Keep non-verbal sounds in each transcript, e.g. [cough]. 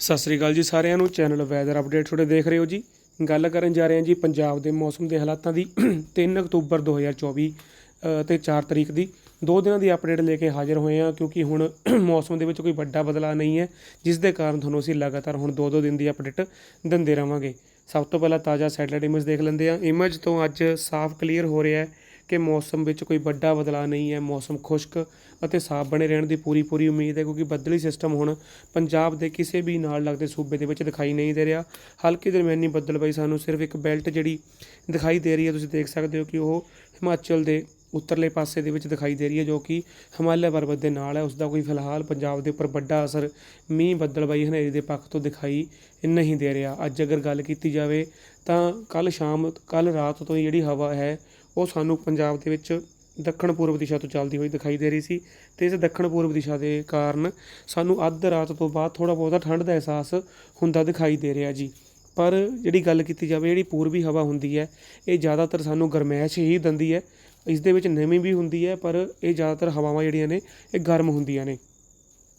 ਸਤਿ ਸ੍ਰੀ ਅਕਾਲ ਜੀ ਸਾਰਿਆਂ ਨੂੰ। ਚੈਨਲ ਵੈਦਰ ਅਪਡੇਟ ਤੁਹਾਡੇ ਦੇਖ ਰਹੇ ਹੋ ਜੀ। ਗੱਲ ਕਰਨ ਜਾ ਰਹੇ ਹਾਂ ਜੀ ਪੰਜਾਬ ਦੇ ਮੌਸਮ ਦੇ ਹਾਲਾਤਾਂ ਦੀ। 3 ਅਕਤੂਬਰ 2024 ਅ, ਤੇ 4 ਤਰੀਕ ਦੀ। ਦੋ ਦਿਨਾਂ ਦੀ ਅਪਡੇਟ ਲੈ ਕੇ ਹਾਜ਼ਰ ਹੋਏ ਹਾਂ ਕਿਉਂਕਿ ਹੁਣ [clears throat] ਮੌਸਮ ਦੇ ਵਿੱਚ ਕੋਈ ਵੱਡਾ ਬਦਲਾਅ ਨਹੀਂ ਹੈ ਜਿਸ ਦੇ ਕਾਰਨ ਤੁਹਾਨੂੰ ਅਸੀਂ ਲਗਾਤਾਰ ਹੁਣ ਦੋ ਦੋ ਦਿਨ ਦੀ ਅਪਡੇਟ ਦਿੰਦੇ ਰਵਾਂਗੇ। ਸਭ ਤੋਂ ਪਹਿਲਾਂ ਤਾਜ਼ਾ ਸੈਟਲਾਈਟ ਇਮੇਜ ਦੇਖ ਲੈਂਦੇ ਹਾਂ। ਇਮੇਜ ਤੋਂ ਅੱਜ ਸਾਫ਼ ਕਲੀਅਰ ਹੋ ਰਿਹਾ ਹੈ। ਕਿ ਮੌਸਮ ਵਿੱਚ ਕੋਈ ਵੱਡਾ ਬਦਲਾਅ ਨਹੀਂ ਹੈ, ਮੌਸਮ ਖੁਸ਼ਕ ਅਤੇ ਸਾਫ਼ ਬਣੇ ਰਹਿਣ ਦੀ ਪੂਰੀ ਪੂਰੀ ਉਮੀਦ ਹੈ, ਕਿਉਂਕਿ ਬੱਦਲੀ ਸਿਸਟਮ ਹੁਣ ਪੰਜਾਬ ਦੇ ਕਿਸੇ ਵੀ ਨਾਲ ਲੱਗਦੇ ਸੂਬੇ ਦੇ ਵਿੱਚ ਦਿਖਾਈ ਨਹੀਂ ਦੇ ਰਿਹਾ। ਹਲਕੀ ਦਰਮਿਆਨੀ ਬੱਦਲਬਾਈ ਸਾਨੂੰ ਸਿਰਫ ਇੱਕ ਬੈਲਟ ਜਿਹੜੀ ਦਿਖਾਈ ਦੇ ਰਹੀ ਹੈ, ਤੁਸੀਂ ਦੇਖ ਸਕਦੇ ਹੋ ਕਿ ਉਹ ਹਿਮਾਚਲ ਦੇ ਉੱਤਰਲੇ ਪਾਸੇ ਦੇ ਵਿੱਚ ਦਿਖਾਈ ਦੇ ਰਹੀ ਹੈ, ਜੋ ਕਿ ਹਿਮਾਲਿਆ ਪਰਬਤ ਦੇ ਨਾਲ ਹੈ। ਉਸ ਦਾ ਕੋਈ ਫਿਲਹਾਲ ਪੰਜਾਬ ਦੇ ਉੱਪਰ ਵੱਡਾ ਅਸਰ ਮੀਂਹ ਬੱਦਲਬਾਈ ਹਨੇਰੀ ਦੇ ਪੱਖ ਤੋਂ ਦਿਖਾਈ ਨਹੀਂ ਦੇ ਰਿਹਾ। ਅੱਜ ਅਗਰ ਗੱਲ ਕੀਤੀ ਜਾਵੇ ਤਾਂ ਕੱਲ ਸ਼ਾਮ ਕੱਲ ਰਾਤ ਤੋਂ ਹੀ ਜਿਹੜੀ ਹਵਾ ਹੈ ਉਹ ਸਾਨੂੰ ਪੰਜਾਬ ਦੇ ਵਿੱਚ ਦੱਖਣ ਪੂਰਬ ਦਿਸ਼ਾ ਤੋਂ ਚੱਲਦੀ ਹੋਈ ਦਿਖਾਈ ਦੇ ਰਹੀ ਸੀ ਤੇ ਇਸ ਦੱਖਣ ਪੂਰਬ ਦਿਸ਼ਾ ਦੇ ਕਾਰਨ ਸਾਨੂੰ ਅੱਧ ਰਾਤ ਤੋਂ ਬਾਅਦ ਥੋੜਾ ਬਹੁਤਾ ਠੰਡ ਦਾ ਅਹਿਸਾਸ ਹੁੰਦਾ ਦਿਖਾਈ ਦੇ ਰਿਹਾ ਜੀ। ਪਰ ਜਿਹੜੀ ਗੱਲ ਕੀਤੀ ਜਾਵੇ, ਜਿਹੜੀ ਪੂਰਬੀ ਹਵਾ ਹੁੰਦੀ ਹੈ, ਇਹ ਜ਼ਿਆਦਾਤਰ ਸਾਨੂੰ ਗਰਮੈਸ਼ ਹੀ ਦਿੰਦੀ ਹੈ। ਇਸ ਦੇ ਵਿੱਚ ਨਮੀ ਵੀ ਹੁੰਦੀ ਹੈ, ਪਰ ਇਹ ਜ਼ਿਆਦਾਤਰ ਹਵਾਵਾਂ ਜਿਹੜੀਆਂ ਨੇ, ਇਹ ਗਰਮ ਹੁੰਦੀਆਂ ਨੇ।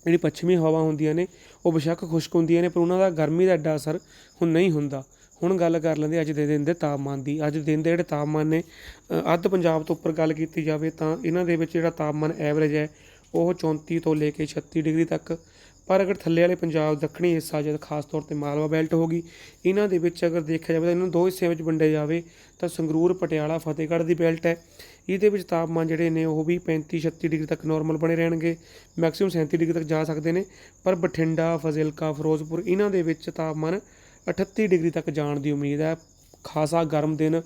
ਜਿਹੜੀ ਪੱਛਮੀ ਹਵਾ ਹੁੰਦੀਆਂ ਨੇ, ਉਹ ਬੇਸ਼ੱਕ ਖੁਸ਼ਕ ਹੁੰਦੀਆਂ ਨੇ, ਪਰ ਉਹਨਾਂ ਦਾ ਗਰਮੀ ਦਾ ਐਡਾ ਅਸਰ ਹੁਣ ਨਹੀਂ ਹੁੰਦਾ। ਹੁਣ ਗੱਲ ਕਰ ਲੈਂਦੇ ਅੱਜ ਦੇ ਦਿਨ ਦੇ ਤਾਪਮਾਨ ਦੀ। ਅੱਜ ਦੇ ਦਿਨ ਦੇ ਜਿਹੜੇ ਤਾਪਮਾਨ ਨੇ ਅੱਧ ਪੰਜਾਬ ਤੋਂ ਉੱਪਰ ਗੱਲ ਕੀਤੀ ਜਾਵੇ ਤਾਂ ਇਹਨਾਂ ਦੇ ਵਿੱਚ ਜਿਹੜਾ ਤਾਪਮਾਨ ਐਵਰੇਜ ਹੈ, ਉਹ 34 ਤੋਂ ਲੈ ਕੇ 36 ਡਿਗਰੀ ਤੱਕ। ਪਰ ਅਗਰ ਥੱਲੇ ਵਾਲੇ ਪੰਜਾਬ ਦੱਖਣੀ ਹਿੱਸਾ ਜਦ ਖਾਸ ਤੌਰ ਤੇ ਮਾਲਵਾ ਬੈਲਟ ਹੋ ਗਈ, ਇਹਨਾਂ ਦੇ ਵਿੱਚ ਅਗਰ ਦੇਖਿਆ ਜਾਵੇ ਤਾਂ ਇਹਨਾਂ ਨੂੰ ਦੋ ਹਿੱਸਿਆਂ ਵਿੱਚ ਵੰਡਿਆ ਜਾਵੇ, ਤਾਂ ਸੰਗਰੂਰ, ਪਟਿਆਲਾ, ਫਤਿਹਗੜ੍ਹ ਦੀ ਬੈਲਟ ਹੈ। ਇਹਦੇ ਵਿੱਚ ਤਾਪਮਾਨ ਜਿਹੜੇ ਨੇ ਉਹ ਵੀ 35 36 ਡਿਗਰੀ ਤੱਕ ਨਾਰਮਲ ਬਣੇ ਰਹਿਣਗੇ ਮੈਕਸਿਮਮ 37 ਡਿਗਰੀ ਤੱਕ ਜਾ ਸਕਦੇ ਨੇ। ਪਰ ਬਠਿੰਡਾ, ਫਜ਼ਿਲਕਾ, ਫਿਰੋਜ਼ਪੁਰ, ਇਹਨਾਂ ਦੇ ਵਿੱਚ ਤਾਪਮਾਨ 38 ਡਿਗਰੀ ਤੱਕ ਜਾਣ ਦੀ ਉਮੀਦ ਹੈ। ਖਾਸਾ ਗਰਮ ਦਿਨ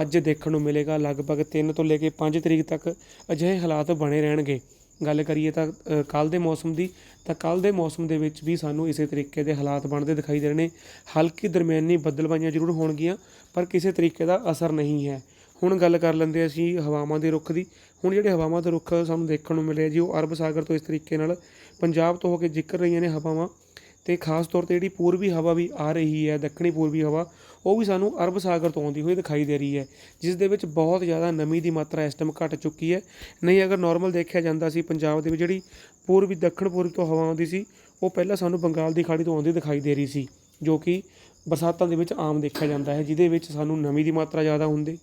ਅੱਜ ਦੇਖਣ ਨੂੰ ਮਿਲੇਗਾ। ਲਗਭਗ 3 ਤੋਂ ਲੈ ਕੇ 5 ਤਰੀਕ ਤੱਕ ਅਜਿਹੇ ਹਾਲਾਤ ਬਣੇ ਰਹਿਣਗੇ। ਗੱਲ ਕਰੀਏ ਤਾਂ ਕੱਲ ਦੇ ਮੌਸਮ ਦੀ, ਤਾਂ ਕੱਲ ਦੇ ਮੌਸਮ ਦੇ ਵਿੱਚ ਵੀ ਸਾਨੂੰ ਇਸੇ ਤਰੀਕੇ ਦੇ ਹਾਲਾਤ ਬਣਦੇ ਦਿਖਾਈ ਦੇ ਰਹੇ ਨੇ। ਹਲਕੀ ਦਰਮਿਆਨੀ ਬੱਦਲਬਾਈਆਂ ਜ਼ਰੂਰ ਹੋਣਗੀਆਂ, ਪਰ ਕਿਸੇ ਤਰੀਕੇ ਦਾ ਅਸਰ ਨਹੀਂ ਹੈ। ਹੁਣ ਗੱਲ ਕਰ ਲੈਂਦੇ ਅਸੀਂ ਹਵਾਵਾਂ ਦੇ ਰੁੱਖ ਦੀ। ਹੁਣ ਜਿਹੜੇ ਹਵਾਵਾਂ ਦੇ ਰੁੱਖ ਸਾਨੂੰ ਦੇਖਣ ਨੂੰ ਮਿਲੇ ਜੀ, ਉਹ ਅਰਬ ਸਾਗਰ ਤੋਂ ਇਸ ਤਰੀਕੇ ਨਾਲ ਪੰਜਾਬ ਤੋਂ ਹੋ ਕੇ ਜ਼ਿਕਰ ਰਹੀਆਂ ਨੇ ਹਵਾਵਾਂ। ਤੇ ਖਾਸ ਤੌਰ ਤੇ ਜਿਹੜੀ ਪੂਰਬੀ ਹਵਾ ਵੀ ਆ ਰਹੀ ਹੈ, ਦੱਖਣੀ ਪੂਰਬੀ ਹਵਾ, ਉਹ ਵੀ ਸਾਨੂੰ ਅਰਬ ਸਾਗਰ ਤੋਂ ਆਉਂਦੀ ਹੋਈ ਦਿਖਾਈ ਦੇ ਰਹੀ ਹੈ, ਜਿਸ ਦੇ ਵਿੱਚ ਬਹੁਤ ਜ਼ਿਆਦਾ ਨਮੀ ਦੀ ਮਾਤਰਾ ਇਸ ਟਾਈਮ ਘਟ ਚੁੱਕੀ ਹੈ। ਨਹੀਂ, ਅਗਰ ਨਾਰਮਲ ਦੇਖਿਆ ਜਾਂਦਾ ਸੀ, ਪੰਜਾਬ ਦੇ ਵਿੱਚ ਜਿਹੜੀ ਪੂਰਬੀ, ਦੱਖਣ ਪੂਰਬ ਤੋਂ ਹਵਾ ਆਉਂਦੀ ਸੀ, ਉਹ ਪਹਿਲਾਂ ਸਾਨੂੰ ਬੰਗਾਲ ਦੀ ਖਾੜੀ ਤੋਂ ਆਉਂਦੀ ਦਿਖਾਈ ਦੇ ਰਹੀ ਸੀ, ਜੋ ਕਿ ਬਰਸਾਤਾਂ ਦੇ ਵਿੱਚ ਆਮ ਦੇਖਿਆ ਜਾਂਦਾ ਹੈ, ਜਿਹਦੇ ਵਿੱਚ ਸਾਨੂੰ ਨਮੀ ਦੀ ਮਾਤਰਾ ਜ਼ਿਆਦਾ ਹੁੰਦੀ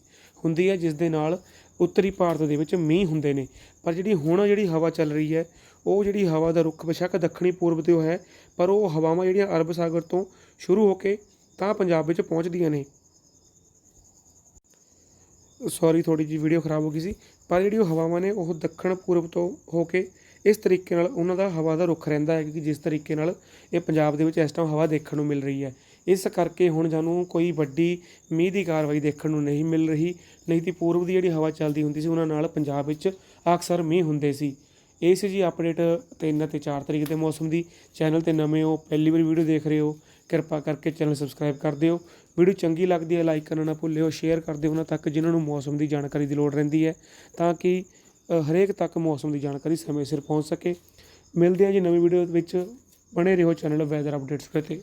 ਹੁੰਦੀ ਹੈ, ਜਿਸ ਦੇ ਨਾਲ ਉੱਤਰੀ ਭਾਰਤ ਦੇ ਵਿੱਚ ਮੀਂਹ ਹੁੰਦੇ ਨੇ। ਪਰ ਜਿਹੜੀ ਹੁਣ ਜਿਹੜੀ ਹਵਾ ਚੱਲ ਰਹੀ ਹੈ, ਉਹ ਜਿਹੜੀ ਹਵਾ ਦਾ ਰੁੱਖ ਬੇਸ਼ੱਕ ਦੱਖਣੀ ਪੂਰਬ ਤੋਂ ਹੈ, ਪਰ ਉਹ ਹਵਾਵਾਂ ਜਿਹੜੀਆਂ ਅਰਬ ਸਾਗਰ ਤੋਂ ਸ਼ੁਰੂ ਹੋ ਕੇ ਤਾਂ ਪੰਜਾਬ ਵਿੱਚ ਪਹੁੰਚਦੀਆਂ ਨੇ। ਸੌਰੀ ਥੋੜੀ ਜਿਹੀ ਵੀਡੀਓ ਖਰਾਬ ਹੋ ਗਈ ਸੀ, ਪਰ ਜਿਹੜੀ ਉਹ ਹਵਾਵਾਂ ਨੇ, ਉਹ ਦੱਖਣ ਪੂਰਬ ਤੋਂ ਹੋ ਕੇ ਇਸ ਤਰੀਕੇ ਨਾਲ ਉਹਨਾਂ ਦਾ ਹਵਾ ਦਾ ਰੁੱਖ ਰਹਿੰਦਾ ਹੈ ਕਿ ਜਿਸ ਤਰੀਕੇ ਨਾਲ ਇਹ ਪੰਜਾਬ ਦੇ ਵਿੱਚ ਇਸ ਟਾਈਮ ਹਵਾ ਦੇਖਣ ਨੂੰ ਮਿਲ ਰਹੀ ਹੈ। ਇਸ ਕਰਕੇ ਹੁਣ ਸਾਨੂੰ ਕੋਈ ਵੱਡੀ ਮੀਂਹ ਦੀ ਕਾਰਵਾਈ ਦੇਖਣ ਨੂੰ ਨਹੀਂ ਮਿਲ ਰਹੀ, ਨਹੀਂ ਤੇ ਪੂਰਬ ਦੀ ਜਿਹੜੀ ਹਵਾ ਚੱਲਦੀ ਹੁੰਦੀ ਸੀ, ਉਹਨਾਂ ਨਾਲ ਪੰਜਾਬ ਵਿੱਚ ਅਕਸਰ ਮੀਂਹ ਹੁੰਦੇ ਸੀ। ਇਹ ਸੀ ਜੀ ਅਪਡੇਟ 3 ਅਤੇ 4 ਤਰੀਕ ਦੇ ਮੌਸਮ ਦੀ ਚੈਨਲ ਤੇ ਨਵੇਂ ਹੋ, ਪਹਿਲੀ ਵਾਰ ਵੀਡੀਓ ਦੇਖ ਰਹੇ ਹੋ, ਕਿਰਪਾ ਕਰਕੇ ਚੈਨਲ ਸਬਸਕ੍ਰਾਈਬ ਕਰ ਦਿਓ। ਵੀਡੀਓ ਚੰਗੀ ਲੱਗਦੀ ਹੈ ਲਾਈਕ ਕਰਨਾ ਨਾ ਭੁੱਲਿਓ ਸ਼ੇਅਰ ਕਰ ਦਿਓ ਉਹਨਾਂ ਤੱਕ ਜਿਨ੍ਹਾਂ ਨੂੰ ਮੌਸਮ ਦੀ ਜਾਣਕਾਰੀ ਦੀ ਲੋੜ ਰਹਿੰਦੀ ਹੈ, ਤਾਂ ਕਿ ਹਰੇਕ ਤੱਕ ਮੌਸਮ ਦੀ ਜਾਣਕਾਰੀ ਸਮੇਂ ਸਿਰ ਪਹੁੰਚ ਸਕੇ। ਮਿਲਦੇ ਹਾਂ ਜੀ ਨਵੀਂ ਵੀਡੀਓ ਵਿੱਚ, ਬਣੇ ਰਹੋ ਚੈਨਲ ਵੈਦਰ ਅਪਡੇਟਸ 'ਤੇ